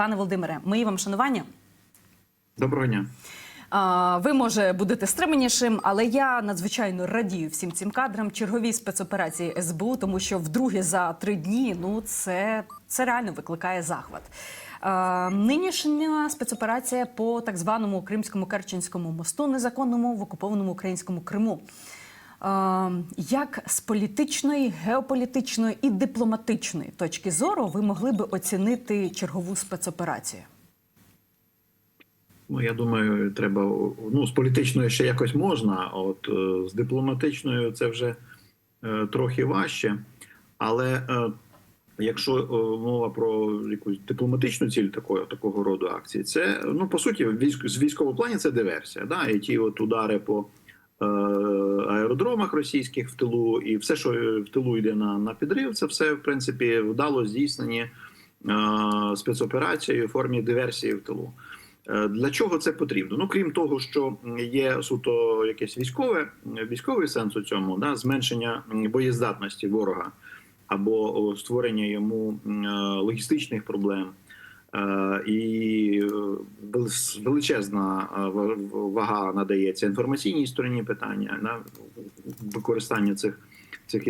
Пане Володимире, мої вам шанування. Доброго дня. Ви може будете стриманішим, але я надзвичайно радію всім цим кадрам черговій спецоперації СБУ, тому що вдруге за три дні ну це, це реально викликає захват. Нинішня спецоперація по так званому Кримському Керченському мосту, незаконному в окупованому українському Криму. А, Як з політичної, геополітичної і дипломатичної точки зору ви могли би оцінити чергову спецоперацію? Ну я думаю, треба ну з політичною ще якось можна. От е, з дипломатичною це вже е, трохи важче. Але е, якщо е, мова про якусь дипломатичну ціль такого такого роду акції, це ну по суті, військ з військового плані це диверсія. Да? І ті от удари по аеродромах російських в тилу, і все, що в тилу йде на, на підрив, це все в принципі вдало здійснені е, спецоперацією в формі диверсії в тилу. Е, Для чого це потрібно? Ну крім того, що є суто якесь військове військовий сенс у цьому, да, зменшення боєздатності ворога або створення йому е, логістичних проблем. Е, І е, величезна е, вага надається інформаційній стороні питання на використання цих цих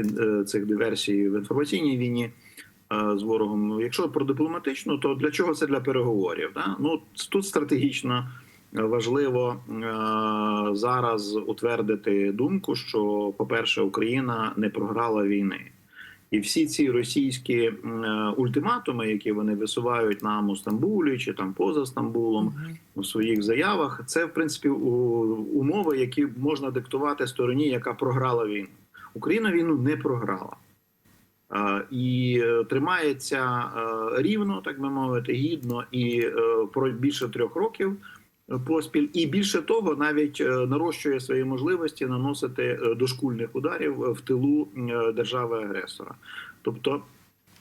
цих диверсій в інформаційній війні з ворогом. Якщо про дипломатичну, то для чого це для переговорів? Да? Ну тут стратегічно важливо зараз утвердити думку, що, по-перше, Україна не програла війни. І всі ці російські е, ультиматуми, які вони висувають нам у Стамбулі чи там поза Стамбулом у своїх заявах, це в принципі умови, які можна диктувати стороні, яка програла війну. Україна війну не програла. Е, І е, тримається рівно, так би мовити, гідно і про більше трьох років поспіль, і більше того, навіть е, нарощує свої можливості наносити е, дошкульних ударів в тилу е, держави-агресора. Тобто,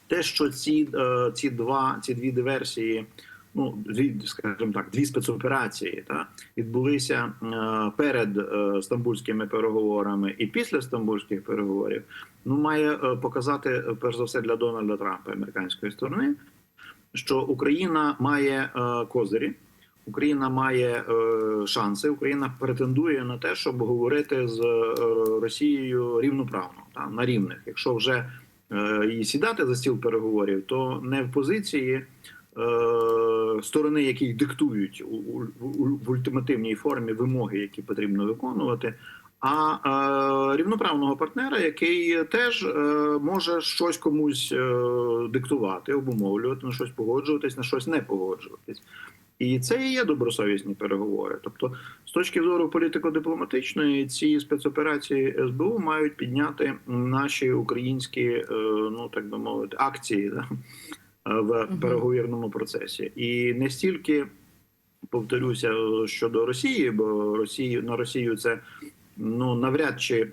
те, що ці, е, ці два ці дві диверсії, ну дві, скажімо так, дві спецоперації, та відбулися е, перед е, стамбульськими переговорами і після стамбульських переговорів, ну має е, показати е, перш за все для Дональда Трампа американської сторони, що Україна має е, козирі. Україна має е, шанси. Україна претендує на те, щоб говорити з е, Росією рівноправно та на рівних. Якщо вже е, і сідати за стіл переговорів, то не в позиції сторони, які диктують в ультимативній формі вимоги, які потрібно виконувати. А е, рівноправного партнера, який теж е, може щось комусь е, диктувати, обумовлювати на щось погоджуватись, на щось не погоджуватись. І це і є добросовісні переговори. Тобто, з точки зору політико-дипломатичної, ці спецоперації СБУ мають підняти наші українські, е, ну так би мовити, акції да, в переговірному процесі. І не стільки повторюся щодо Росії, бо Росії на Росію це. Ну навряд чи е,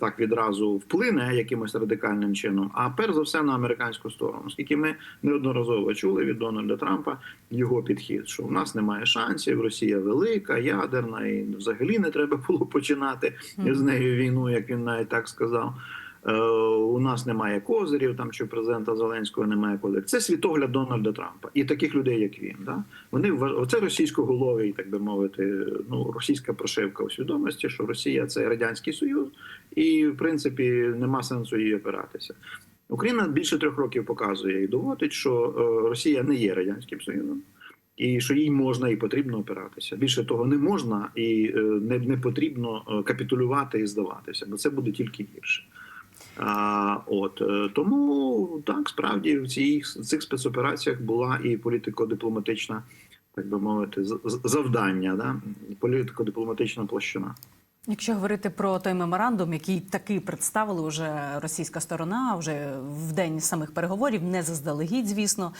так відразу вплине якимось радикальним чином, а перш за все на американську сторону, оскільки ми неодноразово чули від Дональда Трампа його підхід, що в нас немає шансів, Росія велика, ядерна, і взагалі не треба було починати з нею війну, як він навіть так сказав. У нас немає козирів, там чи президента Зеленського немає козирів. Це світогляд Дональда Трампа і таких людей, як він. Да? Вони оце російськоголовий, так би мовити, ну російська прошивка у свідомості, що Росія це радянський союз, і в принципі нема сенсу її опиратися. Україна більше трьох років показує і доводить, що е, Росія не є радянським союзом. І що їй можна і потрібно опиратися. Більше того, не можна і е, не, не потрібно е, капітулювати і здаватися, бо це буде тільки гірше. А, от е, тому так справді в цих, цих спецопераціях була і політико-дипломатична, так би мовити, завдання, да? політико-дипломатична площина. Якщо говорити про той меморандум, який таки представили вже російська сторона, вже в день самих переговорів, не заздалегідь, звісно.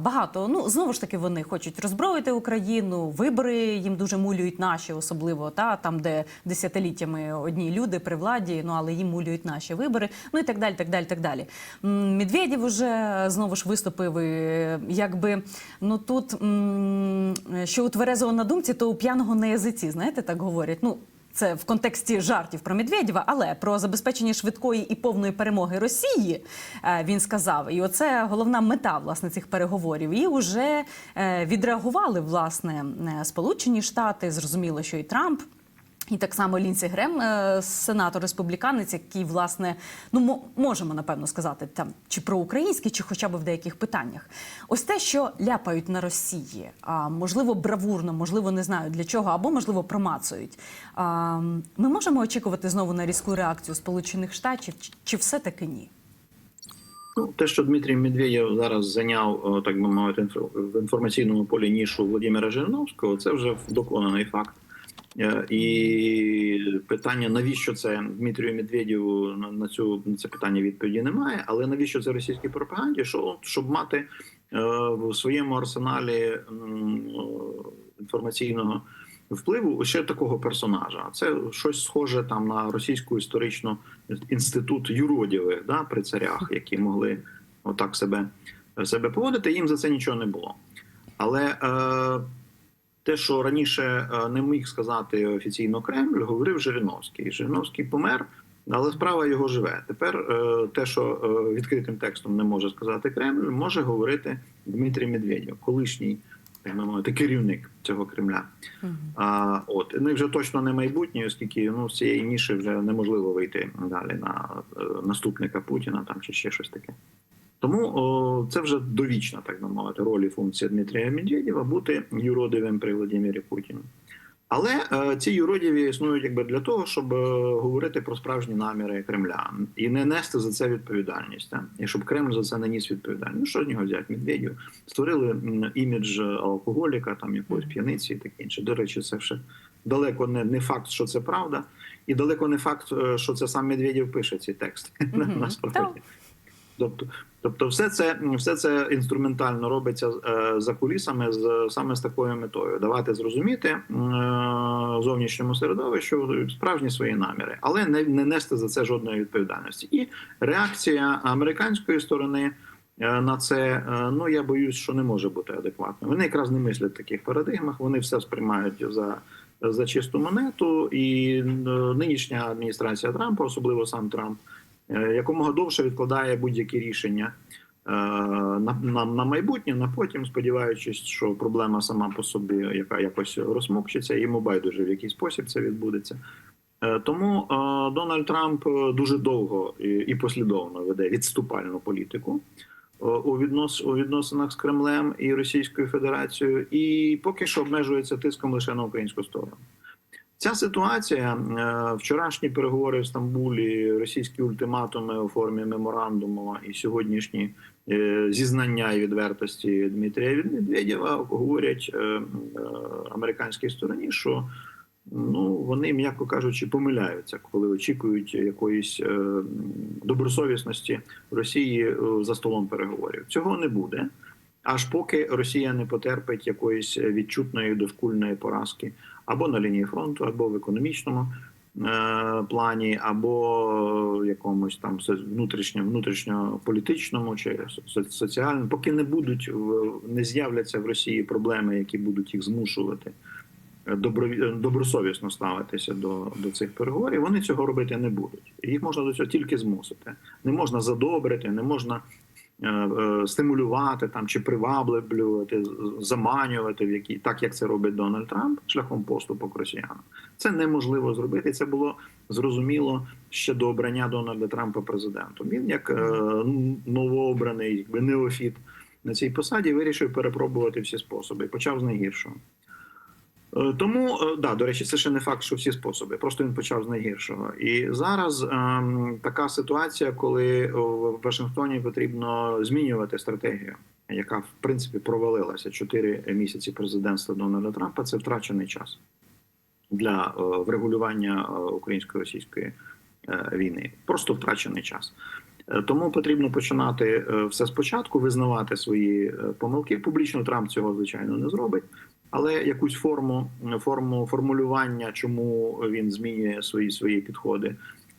Багато ну знову ж таки вони хочуть роззброїти Україну. Вибори їм дуже мулюють наші, особливо та там, де десятиліттями одні люди при владі, ну але їм мулюють наші вибори. Ну і так далі. Так далі, так далі. Медведєв уже знову ж виступив. і, Якби ну тут що у тверезого на думці, то у п'яного на язиці. Знаєте, так говорять. Ну це в контексті жартів про Медведєва, але про забезпечення швидкої і повної перемоги Росії е, він сказав. І оце головна мета власне цих переговорів. І вже е, відреагували власне е, Сполучені Штати. Зрозуміло, що і Трамп. І так само Лінсі Грем, е, сенатор республіканець, який власне ну мо- можемо напевно сказати там чи про український, чи хоча б в деяких питаннях. Ось те, що ляпають на Росії, а можливо бравурно, можливо, не знаю для чого, або можливо промацують. А, ми можемо очікувати знову на різку реакцію Сполучених Штатів, чи, все таки ні? Ну, те, що Дмитрій Медведєв зараз зайняв, так би мовити, в інформаційному полі нішу Володимира Жириновського, це вже доконаний факт. Е, І питання, навіщо це Дмитрію Медведєву на- цю це питання відповіді немає. Але навіщо це російській пропаганді? Що щоб мати е, в своєму арсеналі е, інформаційного впливу ще такого персонажа? Це щось схоже там на російську історичну інститут юродівих да, при царях, які могли отак себе, себе поводити. Їм за це нічого не було. Але е, те, що раніше е, не міг сказати офіційно Кремль, говорив Жириновський. Жириновський помер, але справа його живе. Тепер е, те, що е, відкритим текстом не може сказати Кремль, може говорити Дмитрій Медведєв, колишній мовити, керівник цього Кремля. А, от ну і вже точно не майбутнє, оскільки ну з цієї ніші вже неможливо вийти далі на наступника Путіна там чи ще щось таке. Тому о, це вже довічна, так би мовити, роль і функція Дмитрія Медведєва бути юродивим при Владимирі Путіну. Але е, ці юродіві існують якби для того, щоб е, говорити про справжні наміри Кремля і не нести за це відповідальність. та. І щоб Кремль за це не ніс відповідальність. Ну що з нього взяти? Медведєв створили м, імідж алкоголіка, там якоїсь п'яниці і таке інше. До речі, це ще далеко не, не факт, що це правда, і далеко не факт, е, що це сам Медведєв пише ці тексти. Насправді. Тобто, тобто, все це все це інструментально робиться е, за кулісами з саме з такою метою давати зрозуміти е, зовнішньому середовищу справжні свої наміри, але не, не нести за це жодної відповідальності. І реакція американської сторони е, на це, ну я боюсь, що не може бути адекватною. Вони якраз не мислять в таких парадигмах, вони все сприймають за. За чисту монету, і нинішня адміністрація Трампа, особливо сам Трамп, якомога довше відкладає будь-які рішення е, на, на, на майбутнє, на потім, сподіваючись, що проблема сама по собі, яка якось розмокчиться, йому байдуже в який спосіб це відбудеться. Е, Тому е, Дональд Трамп е, дуже довго і, послідовно веде відступальну політику е, у віднос у відносинах з Кремлем і Російською Федерацією, і поки що обмежується тиском лише на українську сторону. Ця ситуація, е, вчорашні переговори в Стамбулі, російські ультиматуми у формі меморандуму і сьогоднішні е, зізнання і відвертості Дмитрія Медведєва говорять е, американській стороні, що ну вони, м'яко кажучи, помиляються, коли очікують якоїсь добросовісності Росії за столом переговорів. Цього не буде. Аж поки Росія не потерпить якоїсь відчутної дошкульної поразки або на лінії фронту, або в економічному е, плані, або якомусь там внутрішньо, внутрішньополітичному чи со- соціальному, поки не будуть в не з'являться в Росії проблеми, які будуть їх змушувати е, е, добросовісно ставитися до, до цих переговорів, вони цього робити не будуть. Їх можна до цього тільки змусити. Не можна задобрити, не можна е, е, стимулювати там чи приваблювати, заманювати в які так, як це робить Дональд Трамп шляхом поступок росіянам. Це неможливо зробити. Це було зрозуміло ще до обрання Дональда Трампа президентом. Він як е, новообраний якби неофіт на цій посаді вирішив перепробувати всі способи. Почав з найгіршого. Е, Тому е, да, до речі, це ще не факт, що всі способи. Просто він почав з найгіршого. І зараз ем, така ситуація, коли в Вашингтоні потрібно змінювати стратегію, яка в принципі провалилася чотири місяці президентства Дональда Трампа. Це втрачений час для е, врегулювання е, українсько-російської е, війни. Просто втрачений час. Е, Тому потрібно починати е, все спочатку, визнавати свої е, помилки. Публічно Трамп цього звичайно не зробить, але якусь форму форму формулювання, чому він змінює свої свої підходи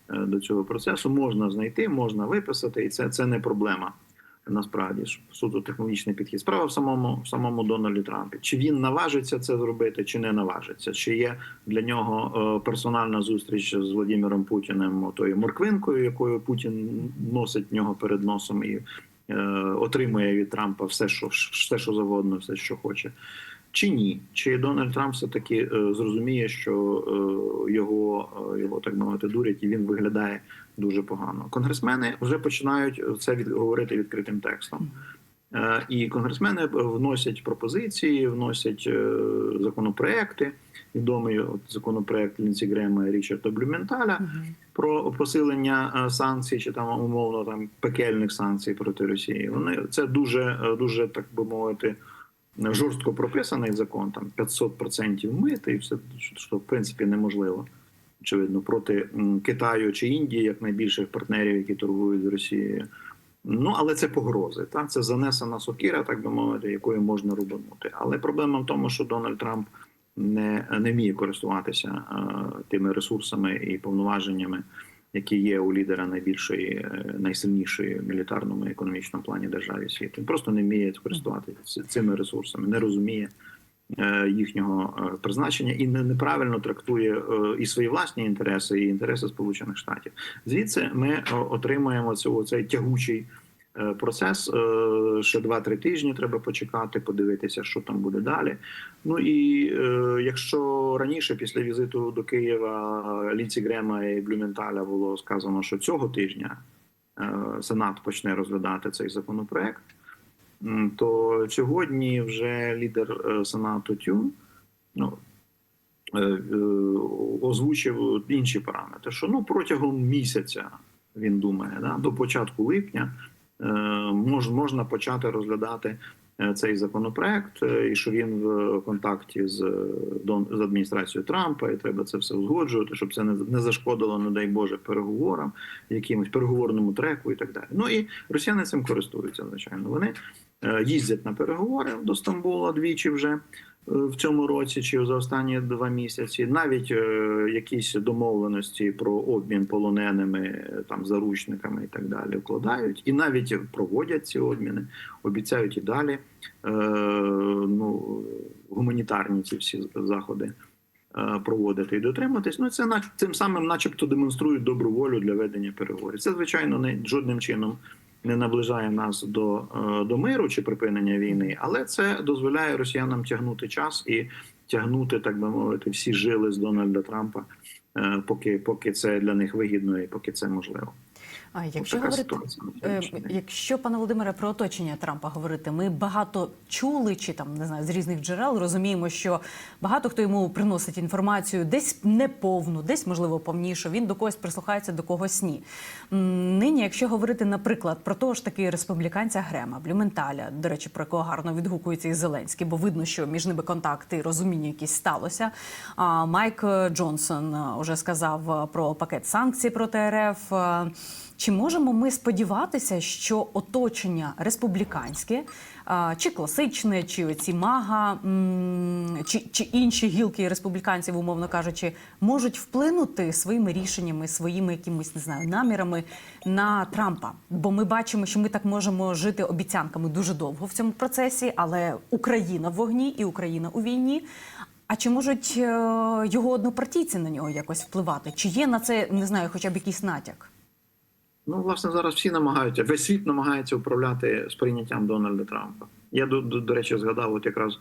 е, до цього процесу, можна знайти, можна виписати, і це, це не проблема Насправді ж суто технологічний підхід. Справа в самому в самому Дональді Трампі. Чи він наважиться це зробити, чи не наважиться? Чи є для нього е, персональна зустріч з Владимиром Путіним, тою морквинкою, якою Путін носить нього перед носом і е, отримує від Трампа все, що все, що завгодно, все, що хоче. Чи ні? Чи Дональд Трамп все таки е, зрозуміє, що е, його, е, його так мовити дурять, і він виглядає дуже погано? Конгресмени вже починають це від, говорити відкритим текстом. І конгресмени вносять пропозиції, вносять законопроекти. Відомий от законопроект Лінсі Грема і Річарда Блюменталя про посилення санкцій чи там умовно там пекельних санкцій проти Росії. Вони це дуже дуже так би мовити. Жорстко прописаний закон, там 500% мити, і все що в принципі неможливо. Очевидно, проти Китаю чи Індії, як найбільших партнерів, які торгують з Росією. Ну але це погрози. Так, це занесена сокира, так би мовити, якою можна рубанути. Але проблема в тому, що Дональд Трамп не, не вміє користуватися е, тими ресурсами і повноваженнями, які є у лідера найбільшої, е, найсильнішої мілітарному і економічному плані державі світу. Він просто не вміє користуватися цими ресурсами, не розуміє е, їхнього е, призначення і не- неправильно трактує і свої власні інтереси, і інтереси Сполучених Штатів. Звідси ми отримаємо цей тягучий. Е, Процес е, ще 2-3 тижні треба почекати, подивитися, що там буде далі. Ну і е, якщо раніше, після візиту до Києва Лінці Грема і Блюменталя було сказано, що цього тижня Сенат почне розглядати цей законопроект, то сьогодні вже лідер Сенату Тюн ну, озвучив інші параметри, що ну протягом місяця він думає, да, до початку липня мож, можна почати розглядати е, цей законопроект, е, і що він в контакті з, е, з адміністрацією Трампа, і треба це все узгоджувати, щоб це не, не зашкодило, не дай Боже, переговорам, якимось переговорному треку і так далі. Ну і росіяни цим користуються, звичайно. Вони е, їздять на переговори до Стамбула двічі вже е, в цьому році чи за останні два місяці. Навіть е, якісь домовленості про обмін полоненими, е, там заручниками і так далі вкладають, і навіть проводять ці обміни, обіцяють і далі е, ну, гуманітарні ці всі заходи. Проводити і дотриматись, ну це цим самим, начебто, демонструють добру волю для ведення переговорів. Це звичайно не жодним чином не наближає нас до, е, до миру чи припинення війни, але це дозволяє росіянам тягнути час і тягнути, так би мовити, всі жили з Дональда Трампа, е, поки, поки це для них вигідно і поки це можливо. А якщо така говорити, ситуація е, якщо пане Володимире про оточення Трампа говорити, ми багато чули чи там не знаю з різних джерел розуміємо, що багато хто йому приносить інформацію, десь неповну, десь можливо повнішу. Він до когось прислухається, до когось ні. Нині, якщо говорити, наприклад, про того ж таки республіканця Грема, Блюменталя, до речі, про якого гарно відгукується і Зеленський, бо видно, що між ними контакти, розуміння якісь сталося. А Майк Джонсон е, уже сказав е, про пакет санкцій проти РФ. Чи можемо ми сподіватися, що оточення республіканське, чи класичне, чи оці мага, чи, чи інші гілки республіканців, умовно кажучи, можуть вплинути своїми рішеннями, своїми якимись не знаю намірами на Трампа? Бо ми бачимо, що ми так можемо жити обіцянками дуже довго в цьому процесі, але Україна в вогні і Україна у війні. А чи можуть е, його однопартійці на нього якось впливати? Чи є на це не знаю, хоча б якийсь натяк? Ну, власне, зараз всі намагаються, весь світ намагається управляти сприйняттям Дональда Трампа. Я до, до, до речі згадав, от якраз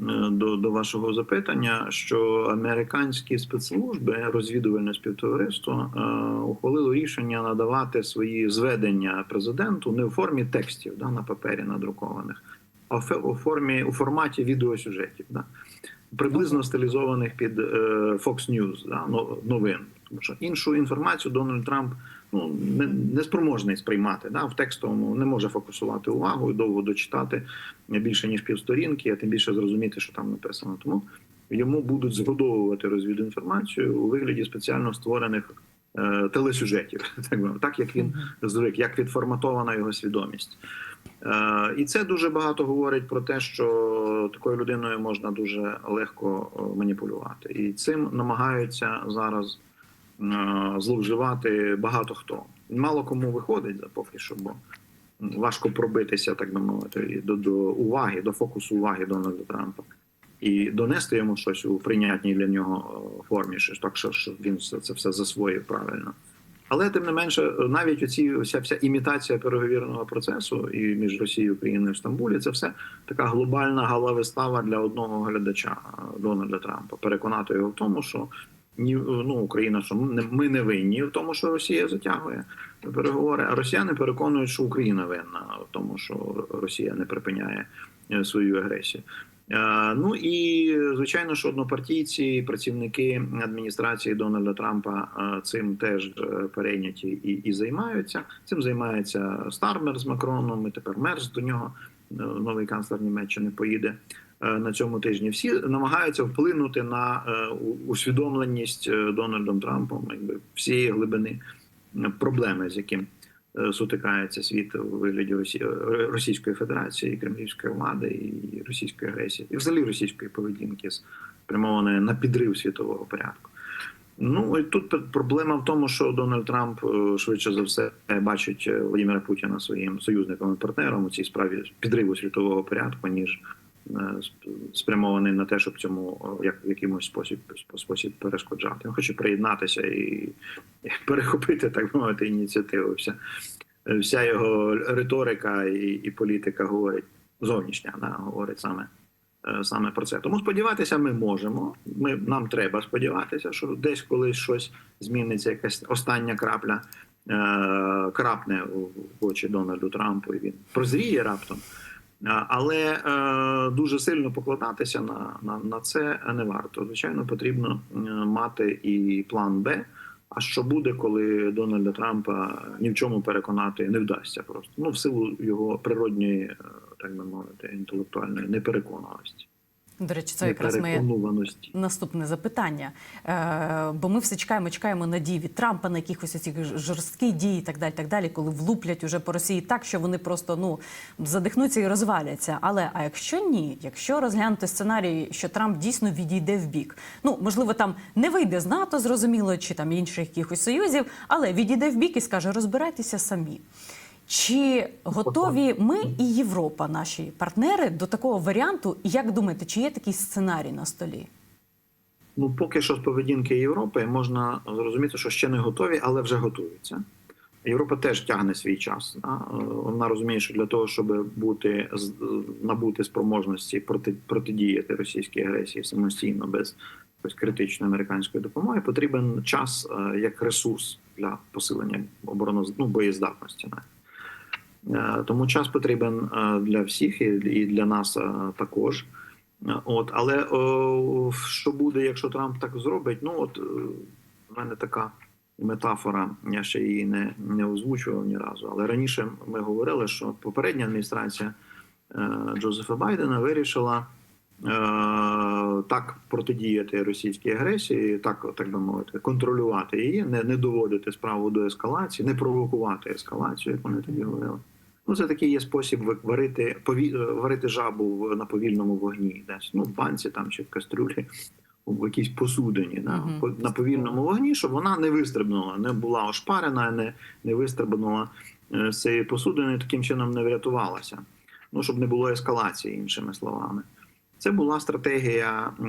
е, до, до вашого запитання, що американські спецслужби, розвідувальне співтовариство, е, ухвалило рішення надавати свої зведення президенту не в формі текстів да, на папері надрукованих, а в у формі у форматі відеосюжетів. Да. Приблизно стилізованих під е, Fox News, да, но- новин. Тому що іншу інформацію Дональд Трамп ну не, не спроможний сприймати. Да? В текстовому не може фокусувати увагу і довго дочитати більше ніж півсторінки, а тим більше зрозуміти, що там написано. Тому йому будуть згодовувати розвідінформацію у вигляді спеціально створених е, телесюжетів, так, так як він звик, як відформатована його свідомість. Е, і це дуже багато говорить про те, що такою людиною можна дуже легко е, маніпулювати, і цим намагаються зараз е, зловживати багато хто. Мало кому виходить поки що, бо важко пробитися, так би мовити, до, до уваги, до фокусу уваги Дональда Трампа. І донести йому щось у прийнятній для нього е, формі, що так що, що він це все засвоїв правильно. Але тим не менше, навіть оці вся вся імітація переговірного процесу і між Росією і Україною в Стамбулі, це все така глобальна галавистава для одного глядача е, Дональда Трампа. Переконати його в тому, що ні, ну Україна, що ми не, ми не винні в тому, що Росія затягує переговори. А росіяни переконують, що Україна винна в тому, що Росія не припиняє е, свою агресію. Е, Ну і звичайно, що однопартійці, працівники адміністрації Дональда Трампа е, цим теж перейняті і, і займаються. Цим займається Стармер з Макроном. І тепер Мерс до нього новий канцлер Німеччини поїде на цьому тижні. Всі намагаються вплинути на е, усвідомленість е, Дональдом Трампом, якби всієї глибини е, проблеми, з яким е, сутикається світ у вигляді Росі... е, Російської Федерації, кремлівської влади і російської агресії, і взагалі російської поведінки спрямованої на підрив світового порядку. Ну і тут пр- проблема в тому, що Дональд Трамп е, швидше за все бачить е, Володимира Путіна своїм союзником і партнером у цій справі підриву світового порядку, ніж е, спрямований на те, щоб цьому е, як в якимось спосіб спосіб перешкоджати. Він хоче приєднатися і, перехопити, так би мовити, ініціативу. Вся, вся його риторика і, і політика говорить зовнішня, да, говорить саме. е, Саме про це тому сподіватися ми можемо. Ми нам треба сподіватися, що десь колись щось зміниться, якась остання крапля е, крапне в очі Дональду Трампу, і він прозріє раптом. А, Але е, дуже сильно покладатися на, на, на це не варто. Звичайно, потрібно е, мати і план Б. А що буде, коли Дональда Трампа ні в чому переконати не вдасться просто ну в силу його природньої, е, так би мовити, інтелектуальної непереконаності, До речі, це якраз моє наступне запитання. Е, бо ми все чекаємо, чекаємо надій від Трампа на якихось оці жорсткі дії, і так далі, так далі, коли влуплять уже по Росії так, що вони просто ну задихнуться і розваляться. Але а якщо ні, якщо розглянути сценарій, що Трамп дійсно відійде в бік, ну можливо, там не вийде з НАТО, зрозуміло, чи там інших якихось союзів, але відійде в бік і скаже: розбирайтеся самі. Чи готові ми і Європа, наші партнери, до такого варіанту? І як думаєте, чи є такий сценарій на столі? Ну, поки що з поведінки Європи можна зрозуміти, що ще не готові, але вже готуються. Європа теж тягне свій час. Да? Е, Вона розуміє, що для того, щоб бути набути спроможності проти, протидіяти російській агресії самостійно без якоїсь критичної американської допомоги, потрібен час е, як ресурс для посилення оборони ну, боєздатності. навіть. Е, Тому час потрібен е, для всіх і для нас е, також. От, але о, що буде, якщо Трамп так зробить? Ну от в мене така метафора, я ще її не, не озвучував ні разу. Але раніше ми говорили, що попередня адміністрація е, Джозефа Байдена вирішила е, так протидіяти російській агресії, так, так би мовити, контролювати її, не, не доводити справу до ескалації, не провокувати ескалацію, як вони тоді говорили. Ну, це такий є спосіб варити, пові... е, варити жабу на повільному вогні, десь ну, в банці там чи в кастрюлі, в якійсь посудині, да, по- на повільному вогні, щоб вона не вистрибнула, не була ошпарена, не, не вистрибнула е, з цієї посудини, таким чином не врятувалася. Ну, щоб не було ескалації, іншими словами. Це була стратегія е,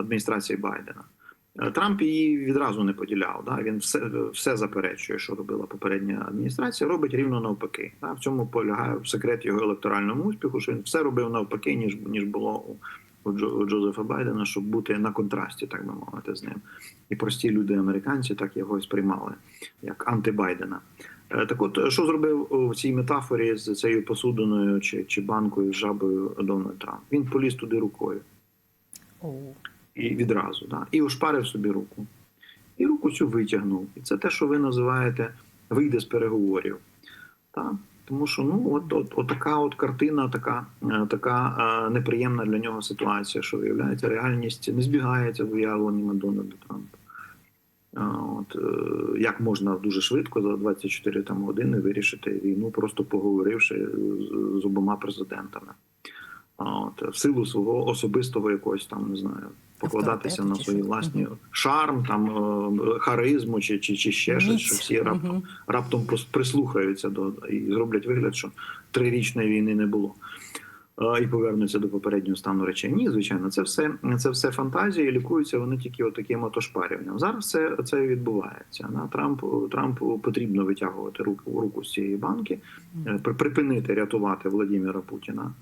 адміністрації Байдена. Е, Трамп її відразу не поділяв. Да? Він все, все заперечує, що робила попередня адміністрація, робить рівно навпаки. Да? В цьому полягає секрет його електоральному успіху, що він все робив навпаки, ніж, ніж було у, у, Джо, у Джозефа Байдена, щоб бути на контрасті, так би мовити, з ним. І прості люди, американці, так його і сприймали як антибайдена. Е, Так от, що зробив у цій метафорі з цією посудиною чи, чи банкою з жабою Дональд Трамп? Він поліз туди рукою О, і відразу, да, і ошпарив собі руку. І руку цю витягнув. І це те, що ви називаєте вийде з переговорів. Так? Тому що ну, от, от, от така от картина, така, е, така е, неприємна для нього ситуація, що виявляється, реальність не збігається з уявленнями Дональда Трампа. От, е, як можна дуже швидко за 24 там, години вирішити війну, просто поговоривши з, з обома президентами. От, в силу свого особистого якогось там, не знаю, покладатися на свої власні шарм, там е, харизму чи, чи, чи ще щось, що всі раптом раптом прислухаються до і зроблять вигляд, що трирічної війни не було. І повернуться до попереднього стану речей. Ні, звичайно, це все це все фантазії. Лікуються вони тільки отаким отошпарюванням. Зараз це, це відбувається. На Трамп Трампу потрібно витягувати руку руку з цієї банки, е, припинити рятувати Владимира Путіна,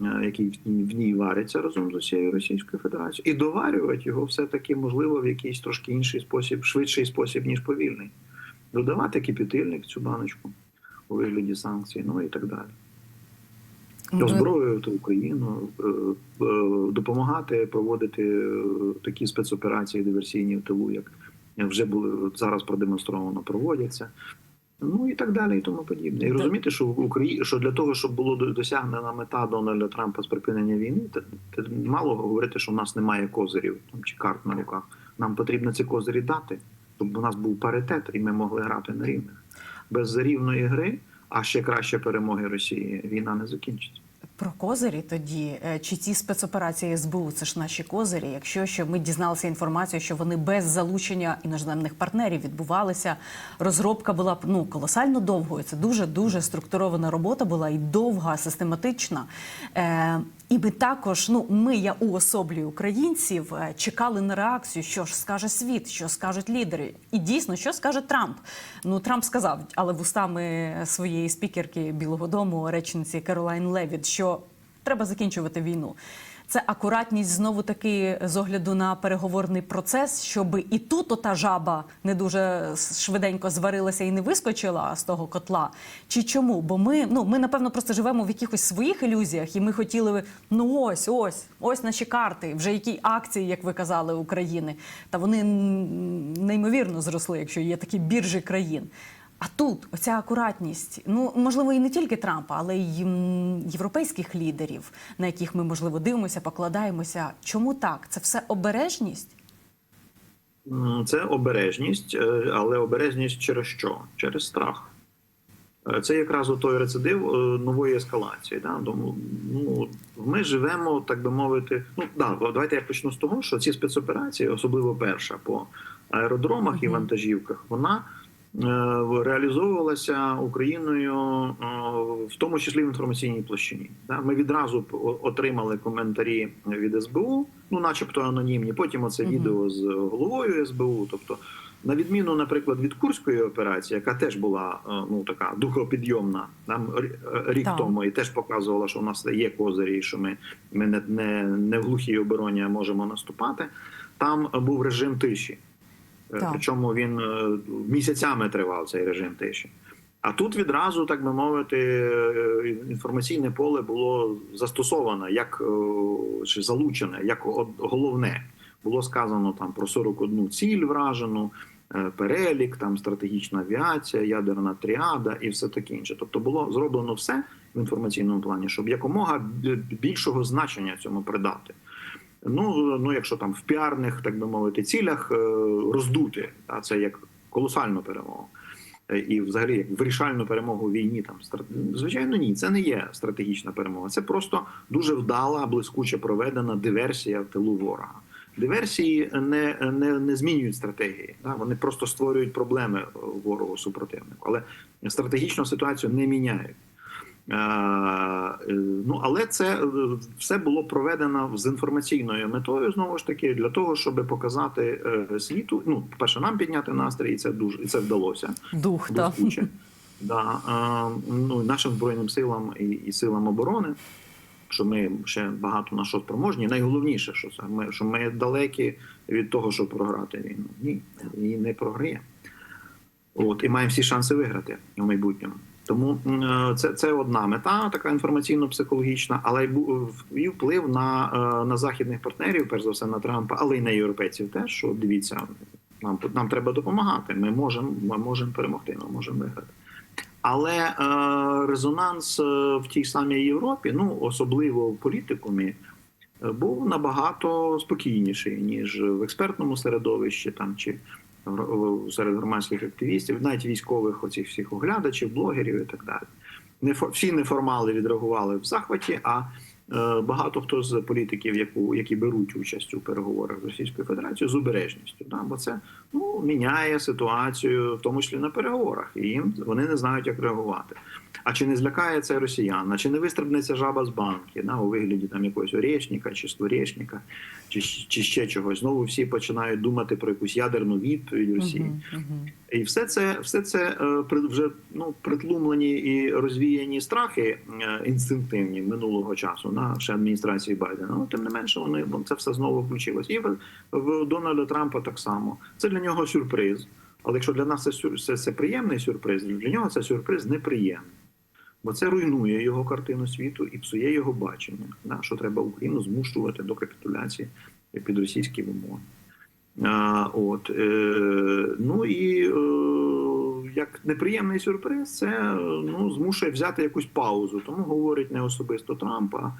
який в ній- вариться разом з усією Російською Федерацією, і доварювати його все таки можливо в якийсь трошки інший спосіб, швидший спосіб ніж повільний. Додавати кипітильник цю баночку у вигляді санкцій, ну і так далі. Озброювати Україну, е, е, допомагати проводити е, такі спецоперації диверсійні в тилу, як вже були зараз продемонстровано, проводяться. Ну і так далі, і тому подібне. І розуміти, що в Україні, що для того, щоб було досягнена мета Дональда Трампа з припинення війни, то, то мало говорити, що в нас немає козирів там чи карт на руках. Нам потрібно ці козирі дати, щоб у нас був паритет, і ми могли грати на рівних. Без рівної гри, а ще краще перемоги Росії, війна не закінчиться. Про козирі тоді Е, чи ці спецоперації СБУ це ж наші козирі? Якщо що ми дізналися інформацію, що вони без залучення іноземних партнерів відбувалися, розробка була ну колосально довгою. Це дуже дуже структурована робота була і довга, систематична. Е, і ми також, ну ми, я уособлюю українців, е, чекали на реакцію, що ж скаже світ, що скажуть лідери, і дійсно, що скаже Трамп. Ну Трамп сказав, але вустами своєї спікерки Білого Дому, речниці Керолайн Левіт, що треба закінчувати війну. Це акуратність знову таки з огляду на переговорний процес, щоб і тут ота жаба не дуже швиденько зварилася і не вискочила з того котла. Чи чому? Бо ми ну ми напевно просто живемо в якихось своїх ілюзіях, і ми хотіли ну ось, ось, ось наші карти, вже які акції, як ви казали, України. Та вони неймовірно зросли, якщо є такі біржі країн. А тут оця акуратність, ну можливо, і не тільки Трампа, але й європейських лідерів, на яких ми можливо дивимося, покладаємося. Чому так? Це все обережність? Це обережність, е, але обережність через що? Через страх. Е, Це якраз той рецидив е, нової ескалації. Да? Тому ну, ми живемо, так би мовити. Ну да, давайте я почну з того, що ці спецоперації, особливо перша по аеродромах і вантажівках, вона реалізовувалася Україною, е, в тому числі в інформаційній площині. Ми відразу отримали коментарі від СБУ, ну, начебто анонімні. Потім оце Мгм. відео з головою СБУ. Тобто, на відміну, наприклад, від Курської операції, яка теж була е, ну така духопідйомна там е, рік Так. тому, і теж показувала, що у нас є козирі, і що ми, ми не, не, не в глухій обороні а можемо наступати. Там був режим тиші. Е, Так. Причому він е, місяцями тривав цей режим тиші. А тут відразу, так би мовити, е, інформаційне поле було застосовано як чи залучене, як головне. Було сказано там про 41 ціль вражену, перелік, там стратегічна авіація, ядерна тріада і все таке інше. Тобто було зроблено все в інформаційному плані, щоб якомога більшого значення цьому придати. Ну, ну якщо там в піарних, так би мовити, цілях е, роздути, а це як колосальну перемогу. Е, І, взагалі, як вирішальну перемогу в війні, там звичайно, ні, це не є стратегічна перемога. Це просто дуже вдала, блискуче проведена диверсія в тилу ворога. Диверсії не, не, не змінюють стратегії, да? вони просто створюють проблеми е, ворогу супротивнику, але стратегічну ситуацію не міняють. Е, е, Ну, але це е, все було проведено з інформаційною метою знову ж таки для того, щоб показати світу. Ну, по-перше, нам підняти настрій, і це дуже і це вдалося Дух та. Да, ну, нашим збройним силам і, і силам оборони, що ми ще багато на що спроможні. Найголовніше, що це ми, що ми далекі від того, щоб програти війну. Ні, і не програємо. От, і маємо всі шанси виграти в майбутньому. Тому е, це, це одна мета, така інформаційно-психологічна, але й вплив на, е, на західних партнерів, перш за все на Трампа, але й на європейців теж, що дивіться, нам, нам треба допомагати. Ми можемо ми можемо перемогти, ми можемо виграти. Але е, резонанс е, в тій самій Європі, ну особливо в політикумі, був набагато спокійніший ніж в експертному середовищі там чи серед громадських активістів, навіть військових оцих всіх оглядачів, блогерів і так далі. Не всі неформали відреагували в захваті, а багато хто з політиків, яку, які беруть участь у переговорах з Російською Федерацією, з обережністю. Да? Бо це ну, міняє ситуацію, в тому числі на переговорах, і їм вони не знають, як реагувати. А чи не злякає це росіян? А чи не вистрибнеться жаба з банки да, у вигляді там якогось орєчника чи створєчника, чи, чи ще чогось? Знову всі починають думати про якусь ядерну відповідь Росії. Мгм, мгм. І все це, все це е, вже ну притлумлені і розвіяні страхи е, інстинктивні минулого часу на адміністрації Байдена. Ну тим не менше, вони це все знову включилось. І в, в Дональда Трампа так само. Це для нього сюрприз. Але якщо для нас це це, це приємний сюрприз, для нього це сюрприз неприємний. Бо це руйнує його картину світу і псує його бачення, да, що треба Україну змушувати до капітуляції під російські вимоги. А, от, е, ну і е, як неприємний сюрприз, це ну, змушує взяти якусь паузу. Тому говорить не особисто Трампа,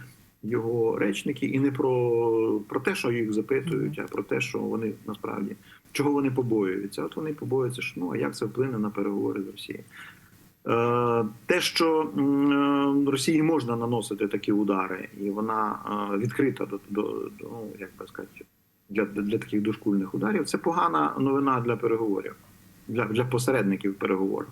його речники, і не про, про те, що їх запитують, а про те, що вони насправді чого вони побоюються. От вони побоюються, що ну а як це вплине на переговори з Росією. Е, Те, що е, Росії можна наносити такі удари, і вона е, відкрита до, до, до ну, як би сказати, для, для таких дошкульних ударів, це погана новина для переговорів, для, для посередників в переговорах.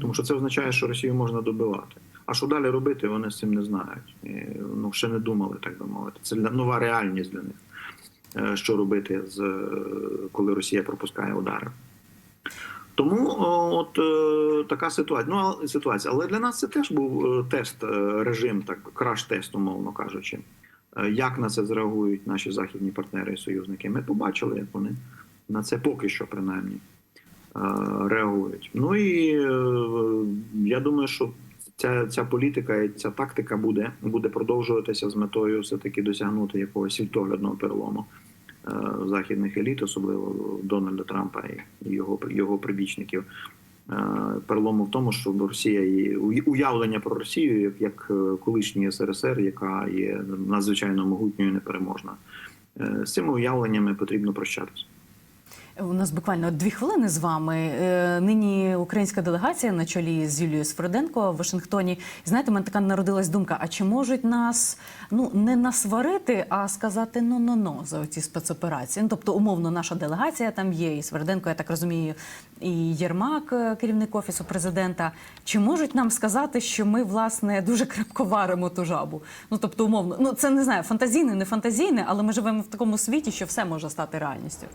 Тому що це означає, що Росію можна добивати. А що далі робити, вони з цим не знають. І, ну, ще не думали, так би мовити. Це для- нова реальність для них. Е, Що робити, з, е, коли Росія пропускає удари. Тому от е, така ситуація. Ну, але- ситуація. Але для нас це теж був е, тест, режим, так, краш-тест, умовно кажучи. Як на це зреагують наші західні партнери і союзники? Ми побачили, як вони на це поки що принаймні реагують. Ну і е, я думаю, що ця, ця політика і ця тактика буде, буде продовжуватися з метою все-таки досягнути якогось світоглядного перелому е, західних еліт, особливо Дональда Трампа і його, його прибічників. Е, Перелому в тому, що Росія і уявлення про Росію як, як е, колишній СРСР, яка є надзвичайно могутньою і непереможна. Е, З цими уявленнями потрібно прощатися. У нас буквально дві хвилини з вами. Е, Нині українська делегація на чолі з Юлією Сфроденко в Вашингтоні. Знаєте, мене така народилась думка: а чи можуть нас ну не насварити, а сказати ну-ну-ну за ці спецоперації? Ну, тобто, умовно, наша делегація там є, і Сверденко, я так розумію, і Єрмак, е, керівник офісу президента. Чи можуть нам сказати, що ми власне дуже крепко варимо ту жабу? Ну тобто, умовно, ну це не знаю, фантазійне, не фантазійне, але ми живемо в такому світі, що все може стати реальністю.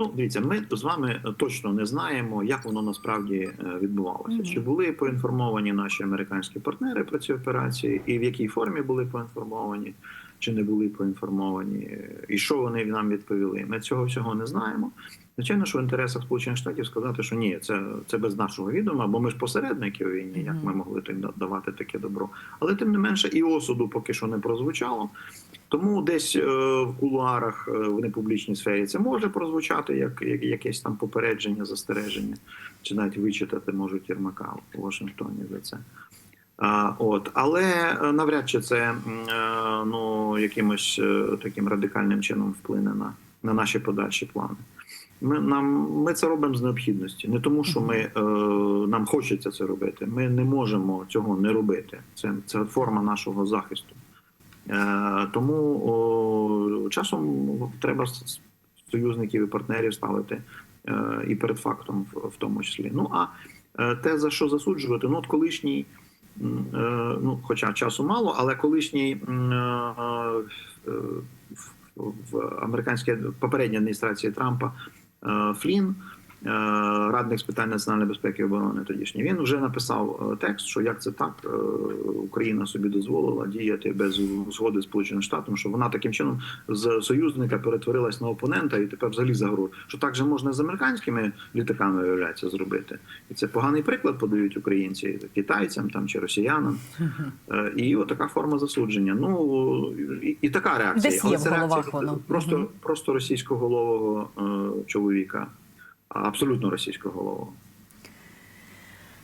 Ну, дивіться, ми з вами точно не знаємо, як воно насправді е, відбувалося. Мгм. Чи були поінформовані наші американські партнери про ці операції, і в якій формі були поінформовані, чи не були поінформовані, е, і що вони нам відповіли. Ми цього всього не знаємо. Звичайно, що в інтересах Сполучених Штатів сказати, що ні, це, це без нашого відома, бо ми ж посередники у війні, як ми могли да- давати таке добро. Але тим не менше, і осуду поки що не прозвучало. Тому десь е, в кулуарах е, в непублічній сфері це може прозвучати як, як якесь там попередження, застереження, чи навіть вичитати можуть Єрмака у Вашингтоні за це. А, от, але е, навряд чи це е, ну, якимось е, таким радикальним чином вплине на, на наші подальші плани. Ми, нам, ми це робимо з необхідності, не тому, що ми, е, нам хочеться це робити. Ми не можемо цього не робити. Це, це форма нашого захисту. Е, тому часом треба союзників і партнерів ставити е, і перед фактом, в, тому числі. Ну а е, те, за що засуджувати, ну от колишній, ну хоча часу мало, але колишній в, американській попередній адміністрації Трампа Флін. Е, Радник з питань національної безпеки і оборони тодішній він вже написав е, текст, що як це так е, Україна собі дозволила діяти без згоди Сполучених Штатів, що вона таким чином з союзника перетворилась на опонента і тепер взагалі загрожує. Що так же можна з американськими літаками виявляється зробити, і це поганий приклад подають українці китайцям там чи росіянам. І от така форма засудження. Ну і, і така реакція, Десь є в це головах реакція воно. просто, просто російськоголового чоловіка, абсолютно російськоголового.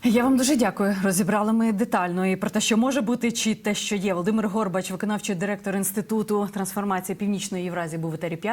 Я вам дуже дякую. Розібрали ми детально і про те, що може бути, чи те, що є. Володимир Горбач, виконавчий директор інституту трансформації Північної Євразії, був в етері п'ятої.